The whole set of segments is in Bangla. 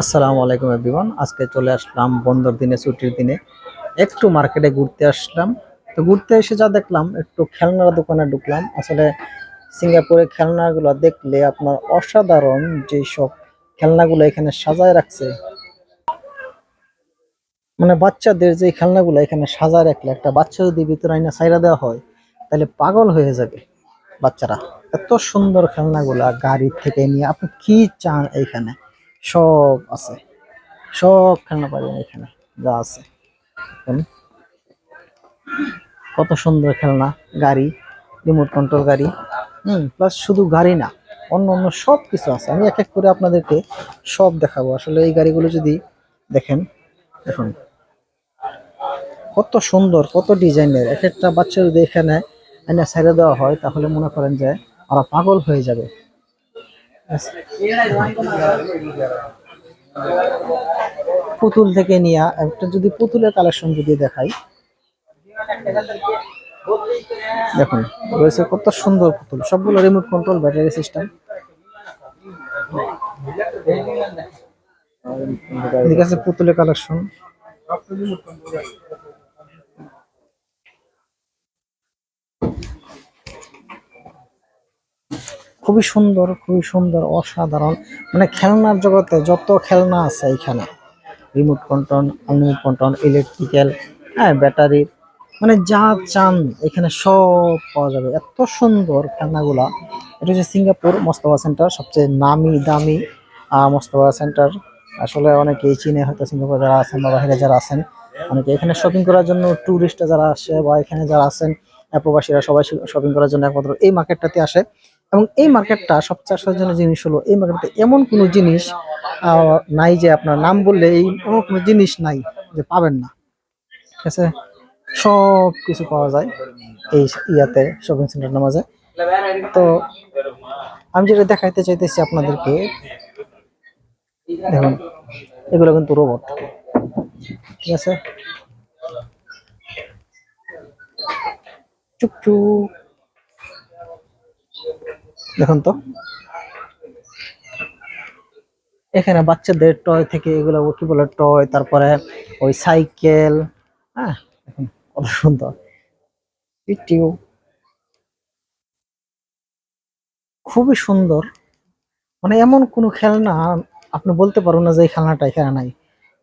আসসালামু আলাইকুম এভরিওয়ান। আজকে চলে আসলাম বন্ধর দিনে, ছুটির দিনে। একটু মার্কেটে ঘুরতে আসলাম। তো ঘুরতে এসে যা দেখলাম, একটু খেলনার দোকানে ঢুকলাম। আসলে সিঙ্গাপুরে খেলনাগুলো দেখলে আপনার অসাধারণ যে সব খেলনাগুলো এখানে সাজায় রাখছে। মানে বাচ্চাদের যে খেলনাগুলো এখানে সাজায় রাখলে, একটা বাচ্চা যদি ভিতরে আইনা সাইরা দেওয়া হয়, তাহলে পাগল হয়ে যাবে বাচ্চারা। এত সুন্দর খেলনাগুলা গাড়ি থেকে নিয়ে, আপনি কি চান এইখানে? সব আছে। সব খেলনা পাবেন এখানে? যা আছে। কত সুন্দর খেলনা, গাড়ি রিমোট কন্ট্রোল গাড়ি, হুম প্লাস শুধু গাড়ি না, অন্য অন্য সব কিছু আছে। আমি এক এক করে আপনাদেরকে সব দেখাবো। আসলে এই গাড়িগুলো যদি দেখেন, দেখুন। কত সুন্দর, কত ডিজাইনের। এক একটা বাচ্চা যদি এখানে এনে ছেড়ে দেওয়া হয়, তাহলে মনে করেন যে ওরা পাগল হয়ে যাবে। পুতুল থেকে নিয়ে একটা যদি পুতুলের কালেকশন যদি দেখাই। দেখুন, রয়েছে কত সুন্দর পুতুল। সবগুলো রিমোট কন্ট্রোল ব্যাটারি সিস্টেম এদিকে আছে পুতুলের কালেকশন খুবই সুন্দর খুবই সুন্দর, অসাধারণ। মানে খেলনার জগতে যত খেলনা আছে এখানে remote control unlimit control electrical হ্যাঁ ব্যাটারি মানে যা চান এখানে সব পাওয়া যাবে। এত সুন্দর খেলনাগুলা। এটা হচ্ছে সিঙ্গাপুর মোস্তফা সেন্টার সবচেয়ে নামি দামি মোস্তফা সেন্টার আসলে অনেকেই চিনে হয়তো সিঙ্গাপুর যারা আছেন বা বাইরে যারা আছেন, অনেকে এখানে শপিং করার জন্য ট্যুরিস্ট যারা আসে বা এখানে যারা আছেন প্রবাসীরা সবাই শপিং করার জন্য একমাত্র এই মার্কেটটাতে আসে। এবং এই মার্কেটটা সবচেয়ে আশ্চর্যজনক জিনিস হলো, এই মার্কেটে এমন কোনো জিনিস নাই যে আপনার নাম বললে এই এমন কোনো জিনিস নাই যে পাবেন না। ঠিক আছে? সব কিছু পাওয়া যায় এই ইয়াতে শপিং সেন্টার নামাজে। তো আমি যেটা দেখাইতে চাইতেছি আপনাদেরকে, দেখুন, এগুলো কিন্তু রোবট ঠিক আছে? চুপচুপ দেখুন তো। এখানে বাচ্চাদের টয় থেকে এগুলো কি বলে টয় তারপরে ওই সাইকেল হ্যাঁ কত সুন্দর। খুবই সুন্দর। মানে এমন কোনো খেলনা আপনি বলতে পারবেন না যে এই খেলনাটা এখানে নাই।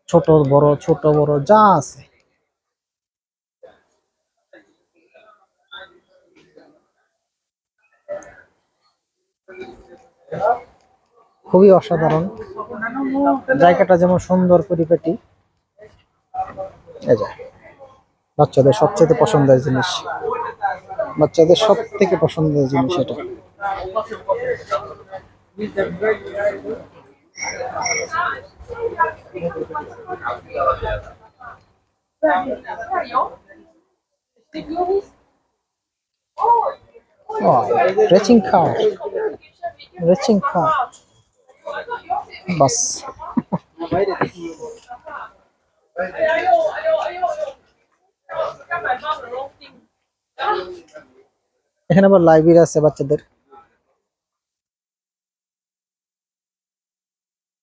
ছোট, বড় ছোট, বড়, যা আছে। খুবই অসাধারণ। জায়গাটা যেমন সুন্দর পরিপাটি। বাচ্চাদের সবচেয়ে পছন্দের জিনিস। বাচ্চাদের সব থেকে পছন্দের জিনিস এটা। রেচিং কার রেচিং কার বাস এখানে আবার লাইব্রেরি আছে বাচ্চাদের।